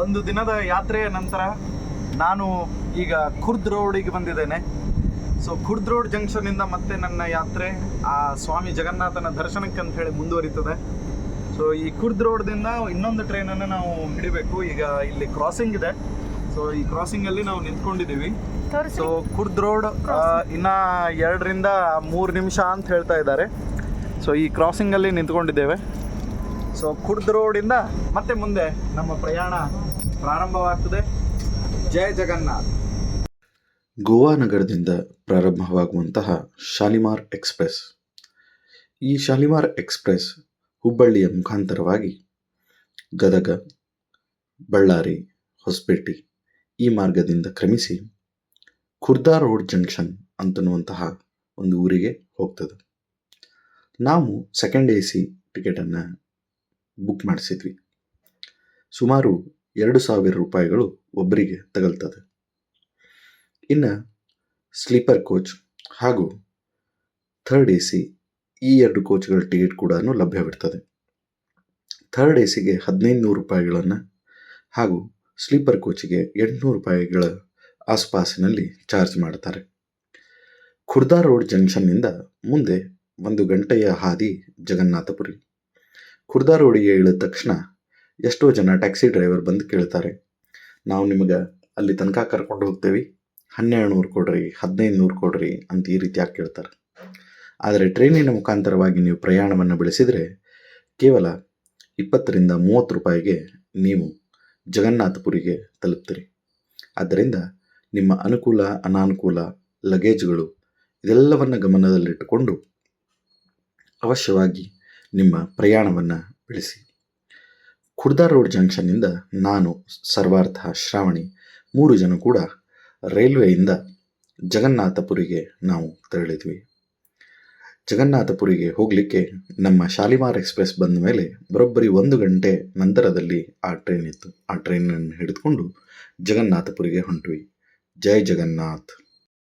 ಒಂದು ದಿನದ ಯಾತ್ರೆಯ ನಂತರ ನಾನು ಈಗ ಖುರ್ದ್ ರೋಡಿಗೆ ಬಂದಿದ್ದೇನೆ. ಸೊ ಖುರ್ದ್ ರೋಡ್ ಜಂಕ್ಷನ್ನಿಂದ ಮತ್ತೆ ನನ್ನ ಯಾತ್ರೆ ಆ ಸ್ವಾಮಿ ಜಗನ್ನಾಥನ ದರ್ಶನಕ್ಕೆ ಅಂತ ಹೇಳಿ ಮುಂದುವರಿತದೆ. ಸೊ ಈ ಖುರ್ದ್ ರೋಡ್ದಿಂದ ಇನ್ನೊಂದು ಟ್ರೈನನ್ನು ನಾವು ಹಿಡಿಬೇಕು. ಈಗ ಇಲ್ಲಿ ಕ್ರಾಸಿಂಗ್ ಇದೆ. ಸೊ ಈ ಕ್ರಾಸಿಂಗಲ್ಲಿ ನಾವು ನಿಂತ್ಕೊಂಡಿದ್ದೀವಿ. ಸೊ ಖುರ್ದ್ ರೋಡ್ ಇನ್ನ ಎರಡರಿಂದ ಮೂರು ನಿಮಿಷ ಅಂತ ಹೇಳ್ತಾ ಇದ್ದಾರೆ. ಸೊ ಈ ಕ್ರಾಸಿಂಗಲ್ಲಿ ನಿಂತ್ಕೊಂಡಿದ್ದೇವೆ. ಸೊ ಕುಡ್ದ ರೋಡಿಂದ ಮತ್ತೆ ಮುಂದೆ ನಮ್ಮ ಪ್ರಯಾಣ ಪ್ರಾರಂಭವಾಗ್ತದೆ. ಜಯ ಜಗನ್ನಾಥ್. ಗೋವಾ ನಗರದಿಂದ ಪ್ರಾರಂಭವಾಗುವಂತಹ ಶಾಲಿಮಾರ್ ಎಕ್ಸ್ಪ್ರೆಸ್. ಈ ಶಾಲಿಮಾರ್ ಎಕ್ಸ್ಪ್ರೆಸ್ ಹುಬ್ಬಳ್ಳಿಯ ಮುಖಾಂತರವಾಗಿ ಗದಗ, ಬಳ್ಳಾರಿ, ಹೊಸಪೇಟೆ ಈ ಮಾರ್ಗದಿಂದ ಕ್ರಮಿಸಿ ಖುರ್ದಾ ರೋಡ್ ಜಂಕ್ಷನ್ ಅಂತನ್ನುವಂತಹ ಒಂದು ಊರಿಗೆ ಹೋಗ್ತದೆ. ನಾವು ಸೆಕೆಂಡ್ ಎ ಸಿ ಟಿಕೆಟನ್ನು ಬುಕ್ ಮಾಡಿಸಿದ್ವಿ. ಸುಮಾರು ಎರಡು ಸಾವಿರ ರೂಪಾಯಿಗಳು ಒಬ್ಬರಿಗೆ ತಗಲ್ತದೆ. ಇನ್ನು ಸ್ಲೀಪರ್ ಕೋಚ್ ಹಾಗೂ ಥರ್ಡ್ ಎ ಸಿ ಈ ಎರಡು ಕೋಚ್ಗಳ ಟಿಕೆಟ್ ಕೂಡ ಲಭ್ಯವಿರ್ತದೆ. ಥರ್ಡ್ ಎ ಸಿಗೆ ಹದಿನೈದು ನೂರು ರೂಪಾಯಿಗಳನ್ನು ಹಾಗೂ ಸ್ಲೀಪರ್ ಕೋಚಿಗೆ ಎಂಟುನೂರು ರೂಪಾಯಿಗಳ ಆಸ್ಪಾಸಿನಲ್ಲಿ ಚಾರ್ಜ್ ಮಾಡ್ತಾರೆ. ಖುರ್ದಾ ರೋಡ್ ಜಂಕ್ಷನ್ನಿಂದ ಮುಂದೆ ಒಂದು ಗಂಟೆಯ ಹಾದಿ ಜಗನ್ನಾಥಪುರಿ. ಖುರ್ದಾ ರೋಡಿಗೆ ಇಳಿದ ತಕ್ಷಣ ಎಷ್ಟೋ ಜನ ಟ್ಯಾಕ್ಸಿ ಡ್ರೈವರ್ ಬಂದು ಕೇಳ್ತಾರೆ, ನಾವು ನಿಮಗೆ ಅಲ್ಲಿ ತನಕ ಕರ್ಕೊಂಡು ಹೋಗ್ತೇವೆ ಹನ್ನೆರಡು ನೂರು ಕೊಡ್ರಿ ಹದಿನೈದು ನೂರು ಕೊಡ್ರಿ ಅಂತ ಈ ರೀತಿಯಾಗಿ ಕೇಳ್ತಾರೆ. ಆದರೆ ಟ್ರೈನಿನ ಮುಖಾಂತರವಾಗಿ ನೀವು ಪ್ರಯಾಣವನ್ನು ಬೆಳೆಸಿದರೆ ಕೇವಲ ಇಪ್ಪತ್ತರಿಂದ ಮೂವತ್ತು ರೂಪಾಯಿಗೆ ನೀವು ಜಗನ್ನಾಥಪುರಿಗೆ ತಲುಪ್ತೀರಿ. ಆದ್ದರಿಂದ ನಿಮ್ಮ ಅನುಕೂಲ, ಅನಾನುಕೂಲ, ಲಗೇಜ್ಗಳು ಇದೆಲ್ಲವನ್ನು ಗಮನದಲ್ಲಿಟ್ಟುಕೊಂಡು ಅವಶ್ಯವಾಗಿ ನಿಮ್ಮ ಪ್ರಯಾಣವನ್ನು ಬೆಳೆಸಿ. ಖುರ್ದಾ ರೋಡ್ ಜಂಕ್ಷನ್ನಿಂದ ನಾನು ಸರ್ವಾರ್ಥ ಶ್ರಾವಣಿ ಮೂರು ಜನ ಕೂಡ ರೈಲ್ವೆಯಿಂದ ಜಗನ್ನಾಥಪುರಿಗೆ ನಾವು ತೆರಳಿದ್ವಿ. ಜಗನ್ನಾಥಪುರಿಗೆ ಹೋಗಲಿಕ್ಕೆ ನಮ್ಮ ಶಾಲಿಮಾರ್ ಎಕ್ಸ್ಪ್ರೆಸ್ ಬಂದ ಮೇಲೆ ಬರೋಬ್ಬರಿ ಒಂದು ಗಂಟೆ ನಂತರದಲ್ಲಿ ಆ ಟ್ರೈನ್ ಇತ್ತು. ಆ ಟ್ರೈನನ್ನು ಹಿಡಿದುಕೊಂಡು ಜಗನ್ನಾಥಪುರಿಗೆ ಹೊಂಟ್ವಿ. ಜೈ ಜಗನ್ನಾಥ್.